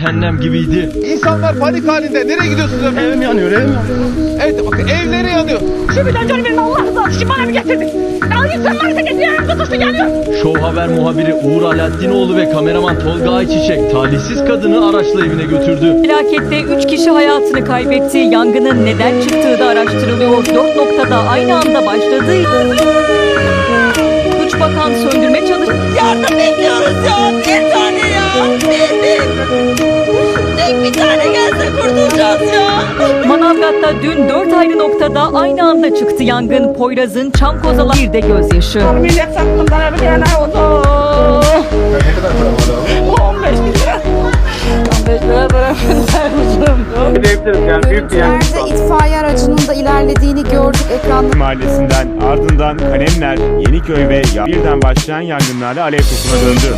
cehennem gibiydi. İnsanlar panik halinde. Nereye gidiyorsunuz efendim? Evim yanıyor, evim yanıyor. Evet bakın evleri yanıyor. Şimdiden canım benim Allah rızası için bana bir getirdik. Ya insanlar da getiriyor kutusu yanıyor. Show Haber muhabiri Uğur Alaaddinoğlu ve kameraman Tolga Ayçiçek talihsiz kadını araçla evine götürdü. Felakette 3 kişi hayatını kaybetti. Yangının neden çıktığı da araştırılıyor. 4 noktada aynı anda başladığı Güç bakan söndürme çalışması Yardım bekliyoruz ya. Bir tane ya. Bir. Tek bir tane gelse kurtulacağız ya. Manavgat'ta dün 4 ayrı noktada aynı anda çıktı yangın. Poyraz'ın çam kozala bir de gözyaşı. Millet saklımdan bir tane oldu. Ne kadar para var 15 lira. 15 lira para Görüntülerde itfaiye aracının da ilerlediğini gördük ekranda. mahallesinden ardından Kalemler, Yeniköy ve birden başlayan yangınlarla alev topuna döndü.